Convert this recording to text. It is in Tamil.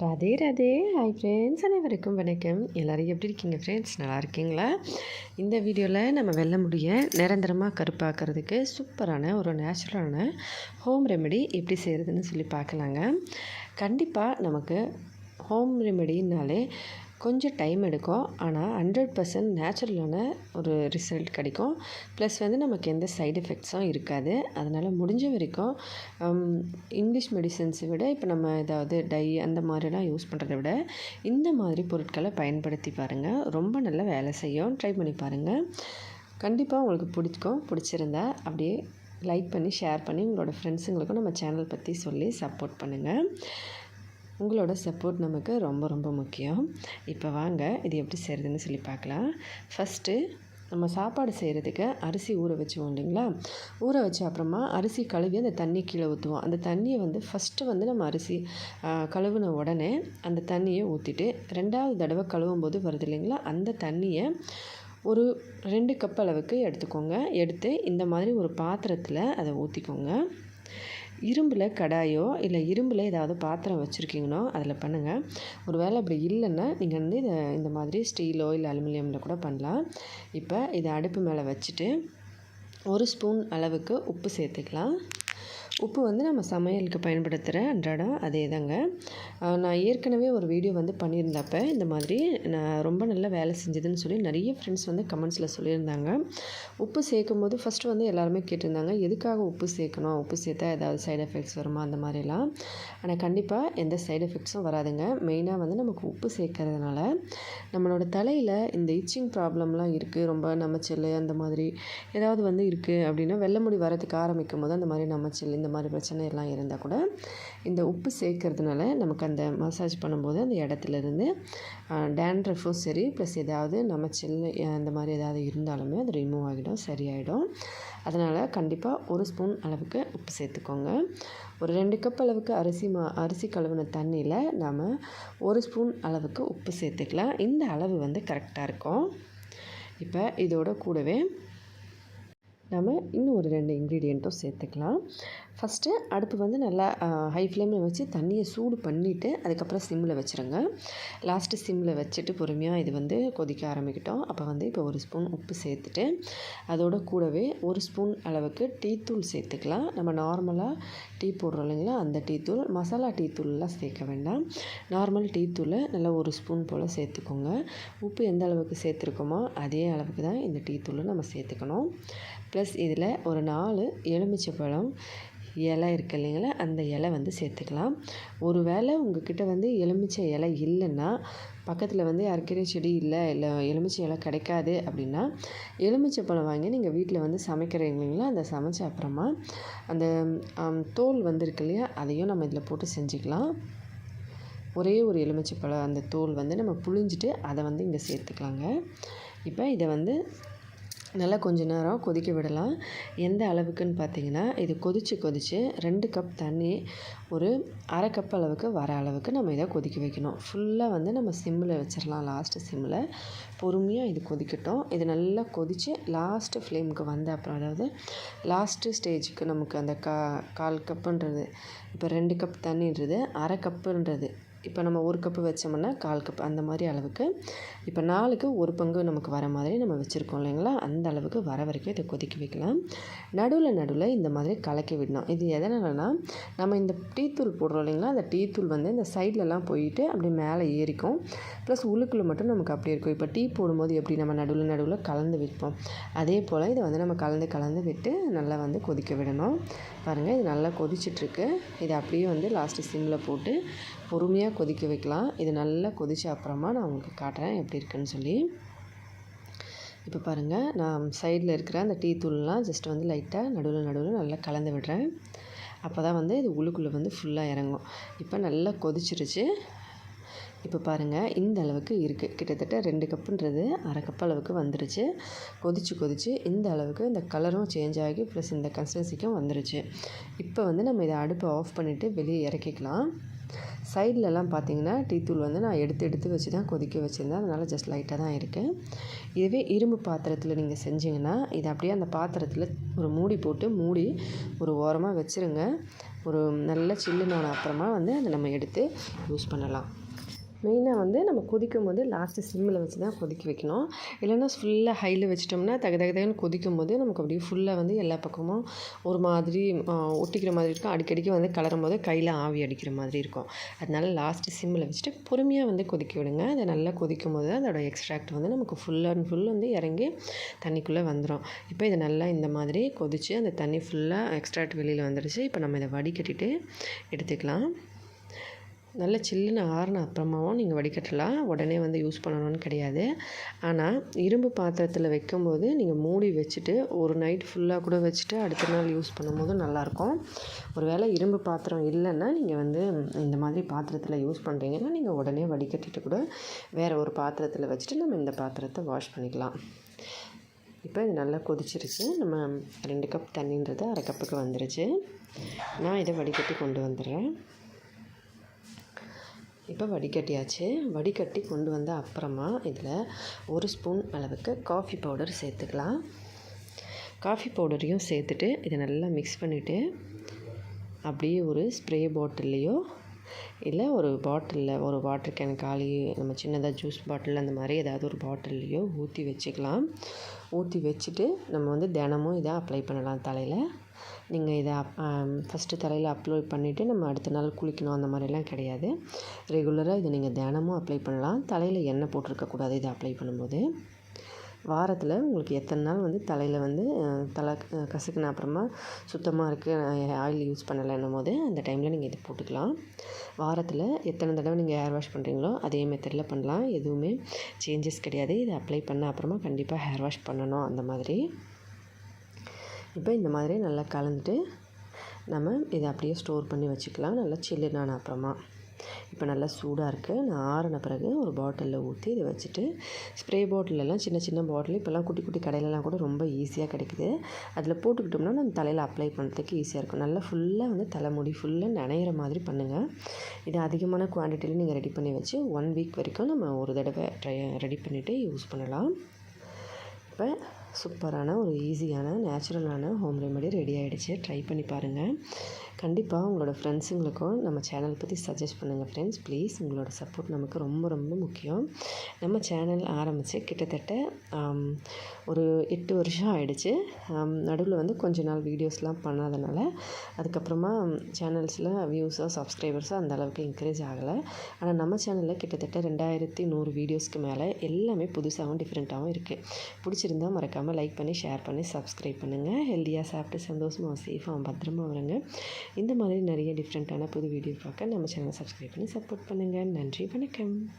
ராதே ராதே. ஹாய் ஃப்ரெண்ட்ஸ் அனைவருக்கும் வணக்கம். எல்லோரும் எப்படி இருக்கீங்க ஃப்ரெண்ட்ஸ் நல்லா இருக்கீங்களா? இந்த வீடியோவில் நம்ம வெள்ள முடிய நிரந்தரமாக கருப்பாக்குறதுக்கு சூப்பரான ஒரு நேச்சுரலான ஹோம் ரெமெடி எப்படி செய்கிறதுன்னு சொல்லி பார்க்கலாங்க. கண்டிப்பாக நமக்கு ஹோம் ரெமெடினாலே கொஞ்சம் டைம் எடுக்கும். ஆனால் ஹண்ட்ரட் பர்சன்ட் நேச்சுரலான ஒரு ரிசல்ட் கிடைக்கும். ப்ளஸ் வந்து நமக்கு எந்த சைடு எஃபெக்ட்ஸும் இருக்காது. அதனால் முடிஞ்ச வரைக்கும் இங்கிலீஷ் மெடிசன்ஸை விட இப்போ நம்ம ஏதாவது டை அந்த மாதிரிலாம் யூஸ் பண்ணுறத விட இந்த மாதிரி பொருட்களை பயன்படுத்தி பாருங்கள் ரொம்ப நல்லா வேலை செய்யும். ட்ரை பண்ணி பாருங்கள் கண்டிப்பாக உங்களுக்கு பிடிக்கும் பிடிச்சிருந்தா அப்படியே லைக் பண்ணி ஷேர் பண்ணி உங்களோட ஃப்ரெண்ட்ஸுங்களுக்கும் நம்ம சேனல் பற்றி சொல்லி சப்போர்ட் பண்ணுங்கள் உங்களோட சப்போர்ட் நமக்கு ரொம்ப ரொம்ப முக்கியம். இப்போ வாங்க இது எப்படி செய்கிறதுன்னு சொல்லி பார்க்கலாம். ஃபஸ்ட்டு நம்ம சாப்பாடு செய்கிறதுக்கு அரிசி ஊற வச்சுவோம் இல்லைங்களா? ஊற வச்ச அப்புறமா அரிசி கழுவி அந்த தண்ணி கீழே ஊற்றுவோம் அந்த தண்ணியை வந்து ஃபஸ்ட்டு வந்து நம்ம அரிசி கழுவுன உடனே அந்த தண்ணியை ஊற்றிட்டு ரெண்டாவது தடவை கழுவும் போது வருது இல்லைங்களா? அந்த தண்ணியை ஒரு ரெண்டு கப் அளவுக்கு எடுத்துக்கோங்க. எடுத்து இந்த மாதிரி ஒரு பாத்திரத்தில் அதை ஊற்றிக்கோங்க இரும்பில் கடாயோ இல்லை இரும்பில் ஏதாவது பாத்திரம் வச்சுருக்கீங்களோ அதில் பண்ணுங்கள் ஒரு வேளை அப்படி இல்லைன்னா நீங்கள் வந்து இதை இந்த மாதிரி ஸ்டீலோ இல்லை அலுமினியமில் கூட பண்ணலாம். இப்போ இதை அடுப்பு மேலே வச்சுட்டு ஒரு ஸ்பூன் அளவுக்கு உப்பு சேர்த்துக்கலாம். உப்பு வந்து நம்ம சமையலுக்கு பயன்படுத்துகிற அன்றாடம் அதே தாங்க நான் ஏற்கனவே ஒரு வீடியோ வந்து பண்ணியிருந்தப்ப இந்த மாதிரி நான் ரொம்ப நல்லா வேலை செஞ்சதுன்னு சொல்லி நிறைய ஃப்ரெண்ட்ஸ் வந்து கமெண்ட்ஸில் சொல்லியிருந்தாங்க. உப்பு சேர்க்கும் போது ஃபஸ்ட்டு வந்து எல்லாருமே கேட்டிருந்தாங்க எதுக்காக உப்பு சேர்க்கணும்? உப்பு சேர்த்தா ஏதாவது சைடு எஃபெக்ட்ஸ் வருமா? அந்த மாதிரிலாம். ஆனால் கண்டிப்பாக எந்த சைடு எஃபெக்ட்ஸும் வராதுங்க. மெயினாக வந்து நமக்கு உப்பு சேர்க்கறதுனால நம்மளோட தலையில் இந்த இச்சிங் ப்ராப்ளம்லாம் இருக்குது ரொம்ப நமச்சல் அந்த மாதிரி ஏதாவது வந்து இருக்குது அப்படின்னா வெள்ளை முடி வரதுக்கு ஆரம்பிக்கும் போது அந்த மாதிரி நமச்சல் இந்த மாதிரி பிரச்சனை எல்லாம் இருந்தால் கூட இந்த உப்பு சேர்க்கறதுனால நமக்கு அந்த மசாஜ் பண்ணும்போது அந்த இடத்துலேருந்து டேண்ட்ரஃபும் சரி ப்ளஸ் ஏதாவது நம்ம நமச்சல் அந்த மாதிரி ஏதாவது இருந்தாலுமே அது ரிமூவ் ஆகிடும் சரியாயிடும். அதனால் கண்டிப்பாக ஒரு ஸ்பூன் அளவுக்கு உப்பு சேர்த்துக்கோங்க. ஒரு ரெண்டு கப் அளவுக்கு அரிசி மா அரிசி கழுவின தண்ணியில் நாம் ஒரு ஸ்பூன் அளவுக்கு உப்பு சேர்த்துக்கலாம். இந்த அளவு வந்து கரெக்டாக இருக்கும். இப்போ இதோட கூடவே நம்ம இன்னும் ஒரு ரெண்டு இன்க்ரீடியண்ட்டும் சேர்த்துக்கலாம். ஃபஸ்ட்டு அடுப்பு வந்து நல்லா ஹை ஃப்ளேமில் வச்சு தண்ணியை சூடு பண்ணிவிட்டு அதுக்கப்புறம் சிம்மில் வச்சுருங்க. லாஸ்ட்டு சிம்மில் வச்சுட்டு பொறுமையாக இது வந்து கொதிக்க ஆரம்பிக்கிட்டோம். அப்போ வந்து இப்போ ஒரு ஸ்பூன் உப்பு சேர்த்துட்டு அதோட கூடவே ஒரு ஸ்பூன் அளவுக்கு டீத்தூள் சேர்த்துக்கலாம். நம்ம நார்மலாக டீ போடுறோம் இல்லைங்களா? அந்த டீத்தூள் மசாலா டீத்தூள்லாம் சேர்க்க வேண்டாம். நார்மல் டீத்தூளை நல்லா ஒரு ஸ்பூன் போல் சேர்த்துக்கோங்க. உப்பு எந்த அளவுக்கு சேர்த்துருக்கோமோ அதே அளவுக்கு தான் இந்த டீத்தூளை நம்ம சேர்த்துக்கணும். ப்ளஸ் இதில் ஒரு நாலு எலுமிச்சை பழம் இலை இருக்குது இல்லைங்களா? அந்த இலை வந்து சேர்த்துக்கலாம். ஒரு வேளை உங்கள்கிட்ட வந்து எலுமிச்சை இலை இல்லைன்னா பக்கத்தில் வந்து அரைக்கீரை செடி இல்லை இல்லை எலுமிச்சை இலை கிடைக்காது அப்படின்னா எலுமிச்சை பழம் வாங்கி நீங்கள் வீட்டில் வந்து சமைக்கிறீங்க இல்லைங்களா? அந்த சமைச்ச அப்புறமா அந்த தோல் வந்துருக்கு இல்லையா? அதையும் நம்ம இதில் போட்டு செஞ்சுக்கலாம். ஒரே ஒரு எலுமிச்சை பழம் அந்த தோல் வந்து நம்ம புழிஞ்சிட்டு அதை வந்து இங்கே சேர்த்துக்கலாங்க. இப்போ இதை வந்து நல்லா கொஞ்ச நேரம் கொதிக்க விடலாம். எந்த அளவுக்குன்னு பார்த்தீங்கன்னா இது கொதித்து கொதித்து ரெண்டு கப் தண்ணி ஒரு அரை கப் அளவுக்கு வர அளவுக்கு நம்ம இதை கொதிக்க வைக்கணும். ஃபுல்லாக வந்து நம்ம சிம்மில் வச்சிடலாம் லாஸ்ட்டு சிம்மில். பொறுமையாக இது கொதிக்கட்டும். இது நல்லா கொதித்து லாஸ்ட்டு ஃப்ளேமுக்கு வந்த அப்புறம் அதாவது லாஸ்ட்டு ஸ்டேஜுக்கு நமக்கு அந்த கா கால் கப்புன்றது இப்போ ரெண்டு கப் தண்ணின்றது அரை கப்புன்றது இப்போ நம்ம ஒரு கப்பு வச்சோம்னா கால் கப் அந்த மாதிரி அளவுக்கு. இப்போ நாலுக்கு ஒரு பங்கு நமக்கு வர மாதிரி நம்ம வச்சுருக்கோம் இல்லைங்களா? அந்த அளவுக்கு வர வரைக்கும் இதை கொதிக்க வைக்கலாம். நடுவில் நடுவில் இந்த மாதிரி கலக்கி விடணும். இது எதனாலனா நம்ம இந்த டீத்தூள் போடுறோம் இல்லைங்களா? அந்த டீத்தூள் வந்து இந்த சைட்லலாம் போயிட்டு அப்படியே மேலே ஏறிக்கும். ப்ளஸ் உள்ளுக்குள்ளே மட்டும் நமக்கு அப்படி இருக்கும். இப்போ டீ போடும்போது எப்படி நம்ம நடுவில் நடுவில் கலந்து வைப்போம் அதே போல் இதை வந்து நம்ம கலந்து கலந்து விட்டு நல்லா வந்து கொதிக்க விடணும். பாருங்கள் இது நல்லா கொதிச்சிட்ருக்கு இதை அப்படியே வந்து லாஸ்ட்டு சிம்மில் போட்டு பொறுமையாக கொதிக்க வைக்கலாம். இது நல்லா கொதித்த அப்புறமா நான் உங்களுக்கு காட்டுறேன் எப்படி இருக்குன்னு சொல்லி. இப்போ பாருங்கள் நான் சைடில் இருக்கிற அந்த டீ தூள்லாம் ஜஸ்ட் வந்து லைட்டாக நடுவில் நடுவில் நல்லா கலந்து விடுறேன். அப்போ தான் வந்து இது உள்ளுக்குள்ளே வந்து ஃபுல்லாக இறங்கும். இப்போ நல்லா கொதிச்சிருச்சு. இப்போ பாருங்கள் இந்த அளவுக்கு இருக்குது கிட்டத்தட்ட ரெண்டு கப்புன்றது அரை கப் அளவுக்கு வந்துருச்சு. கொதித்து கொதித்து இந்த அளவுக்கு இந்த கலரும் சேஞ்ச் ஆகி ப்ளஸ் இந்த கன்சிஸ்டன்சிக்கும் வந்துருச்சு. இப்போ வந்து நம்ம இதை அடுப்பை ஆஃப் பண்ணிவிட்டு வெளியே இறக்கிக்கலாம். சைட்லலாம் பார்த்தீங்கன்னா டீத்தூள் வந்து நான் எடுத்து எடுத்து வச்சு தான் கொதிக்க வச்சுருந்தேன். அதனால் ஜஸ்ட் லைட்டாக தான் இருக்குது இதுவே இரும்பு பாத்திரத்தில் நீங்கள் செஞ்சிங்கன்னா இதை அப்படியே அந்த பாத்திரத்தில் ஒரு மூடி போட்டு மூடி ஒரு ஓரமாக வச்சுருங்க. ஒரு நல்ல சில்லுனான அப்புறமா வந்து அதை நம்ம எடுத்து யூஸ் பண்ணலாம். மெயினாக வந்து நம்ம கொதிக்கும் போது லாஸ்ட்டு சிம்மில் வச்சு தான் கொதிக்க வைக்கணும். இல்லைன்னா ஃபுல்லாக ஹையில் வச்சிட்டோம்னா தக தகதகன்னு கொதிக்கும் போது நமக்கு அப்படியே ஃபுல்லாக வந்து எல்லா பக்கமும் ஒரு மாதிரி ஒட்டிக்கிற மாதிரி இருக்கும். அடிக்கடிக்கு வந்து கலரும் போது கையில் ஆவி அடிக்கிற மாதிரி இருக்கும். அதனால லாஸ்ட்டு சிம்மில் வச்சுட்டு பொறுமையாக வந்து கொதிக்க விடுங்க. அதை நல்லா கொதிக்கும் போது அதோட எக்ஸ்ட்ராக்ட் வந்து நமக்கு ஃபுல் அண்ட் ஃபுல் வந்து இறங்கி தண்ணிக்குள்ளே வந்துடும் இப்போ இதை நல்லா இந்த மாதிரி கொதித்து அந்த தண்ணி ஃபுல்லாக எக்ஸ்ட்ராக்ட் வெளியில் வந்துடுச்சு இப்போ நம்ம இதை வடிகட்டிட்டு எடுத்துக்கலாம். நல்ல சில்லுன்னு ஆறுன அப்புறமாவும் நீங்கள் வடிகட்டலாம். உடனே வந்து யூஸ் பண்ணணும்னு கிடையாது. ஆனால் இரும்பு பாத்திரத்தில் வைக்கும்போது நீங்கள் மூடி வச்சுட்டு ஒரு நைட் ஃபுல்லாக கூட வச்சுட்டு அடுத்த நாள் யூஸ் பண்ணும்போது நல்லாயிருக்கும். ஒரு வேளை இரும்பு பாத்திரம் இல்லைன்னா நீங்கள் வந்து இந்த மாதிரி பாத்திரத்தில் யூஸ் பண்ணுறீங்கன்னா நீங்கள் உடனே வடிகட்டிட்டு கூட வேறு ஒரு பாத்திரத்தில் வச்சுட்டு நம்ம இந்த பாத்திரத்தை வாஷ் பண்ணிக்கலாம். இப்போ இது நல்லா கொதிச்சிருச்சு. நம்ம ரெண்டு கப் தண்ணின்றது அரை கப்புக்கு வந்துருச்சு. நான் இதை வடிகட்டி கொண்டு வந்துடுறேன். இப்போ வடிகட்டியாச்சு. வடிகட்டி கொண்டு வந்த அப்புறமா இதில் ஒரு ஸ்பூன் அளவுக்கு காஃபி பவுடர் சேர்த்துக்கலாம். காஃபி பவுடரையும் சேர்த்துட்டு இதை நல்லா மிக்ஸ் பண்ணிவிட்டு அப்படியே ஒரு ஸ்ப்ரே பாட்டில்லையோ இல்லை ஒரு பாட்டிலில் ஒரு வாட்டர் கேன் காலி நம்ம சின்னதாக ஜூஸ் பாட்டில் அந்த மாதிரி ஏதாவது ஒரு பாட்டில்லையோ ஊற்றி வச்சுக்கலாம். ஊற்றி வச்சுட்டு நம்ம வந்து தினமும் இதை அப்ளை பண்ணலாம் தலையில். நீங்கள் இதை ஃபஸ்ட்டு தலையில் அப்ளை பண்ணிவிட்டு நம்ம அடுத்த நாள் குளிக்கணும் அந்த மாதிரிலாம் கிடையாது. ரெகுலராக இதை நீங்கள் தினமும் அப்ளை பண்ணலாம். தலையில் எண்ணெய் போட்டிருக்கக்கூடாது இதை அப்ளை பண்ணும்போது. வாரத்தில் உங்களுக்கு எத்தனை நாள் வந்து தலையில் வந்து தலை கசக்குன அப்புறமா சுத்தமாக இருக்குது ஆயில் யூஸ் பண்ணலைன்னும் போது அந்த டைமில் நீங்கள் இதை போட்டுக்கலாம். வாரத்தில் எத்தனை தடவை நீங்கள் ஹேர் வாஷ் பண்ணுறீங்களோ அதே மெத்தடில் பண்ணலாம். எதுவுமே சேஞ்சஸ் கிடையாது. இதை அப்ளை பண்ண அப்புறமா கண்டிப்பாக ஹேர் வாஷ் பண்ணணும் அந்த மாதிரி. இப்போ இந்த மாதிரி நல்லா கலந்துட்டு நம்ம இதை அப்படியே ஸ்டோர் பண்ணி வச்சுக்கலாம். நல்லா சில்லுனான அப்புறமா. இப்போ நல்லா சூடாக இருக்குது நான் ஆறின பிறகு ஒரு பாட்டிலில் ஊற்றி இதை வச்சுட்டு ஸ்ப்ரே பாட்டிலெல்லாம் சின்ன சின்ன பாட்டில். இப்போல்லாம் குட்டி குட்டி கடையிலலாம் கூட ரொம்ப ஈஸியாக கிடைக்குது. அதில் போட்டுக்கிட்டோம்னா நம்ம தலையில் அப்ளை பண்ணுறதுக்கு ஈஸியாக இருக்கும். நல்லா ஃபுல்லாக வந்து தலைமுடி ஃபுல்லாக நனையிற மாதிரி பண்ணுங்கள் இது அதிகமான குவான்டிட்டியில் நீங்கள் ரெடி பண்ணி வச்சு ஒன் வீக் வரைக்கும் நம்ம ஒரு தடவை ட்ரை ரெடி பண்ணிவிட்டு யூஸ் பண்ணலாம். இப்போ சூப்பரான ஒரு ஈஸியான நேச்சுரலான ஹோம் ரெமெடி ரெடி ஆகிடுச்சு ட்ரை பண்ணி பாருங்கள் கண்டிப்பாக உங்களோட ஃப்ரெண்ட்ஸுங்களுக்கும் நம்ம சேனல் பற்றி சஜஸ்ட் பண்ணுங்கள் ஃப்ரெண்ட்ஸ் ப்ளீஸ் உங்களோட சப்போர்ட் நமக்கு ரொம்ப ரொம்ப முக்கியம். நம்ம சேனல் ஆரம்பித்து கிட்டத்தட்ட ஒரு எட்டு வருஷம் ஆகிடுச்சு நடுவில் வந்து கொஞ்ச நாள் வீடியோஸ்லாம் பண்ணாதனால அதுக்கப்புறமா சேனல்ஸில் வியூஸோ சப்ஸ்கிரைபர்ஸோ அந்த அளவுக்கு இன்க்ரீஸ் ஆகலை. ஆனால் நம்ம சேனலில் கிட்டத்தட்ட ரெண்டாயிரத்தி நூறு வீடியோஸ்க்கு மேலே எல்லாமே புதுசாகவும் டிஃப்ரெண்ட்டாகவும் இருக்குது பிடிச்சிருந்தால் மறக்காமல் லைக் பண்ணி ஷேர் பண்ணி சப்ஸ்கிரைப் பண்ணுங்கள் ஹெல்த்தியாக சாப்பிட்டு சந்தோஷமாக சேஃபாக பத்திரமா வருங்க இந்த மாதிரி நிறைய டிஃப்ரெண்ட்டான புது வீடியோ பார்க்க நம்ம சேனலை சப்ஸ்கிரைப் பண்ணி சப்போர்ட் பண்ணுங்கள் நன்றி வணக்கம்.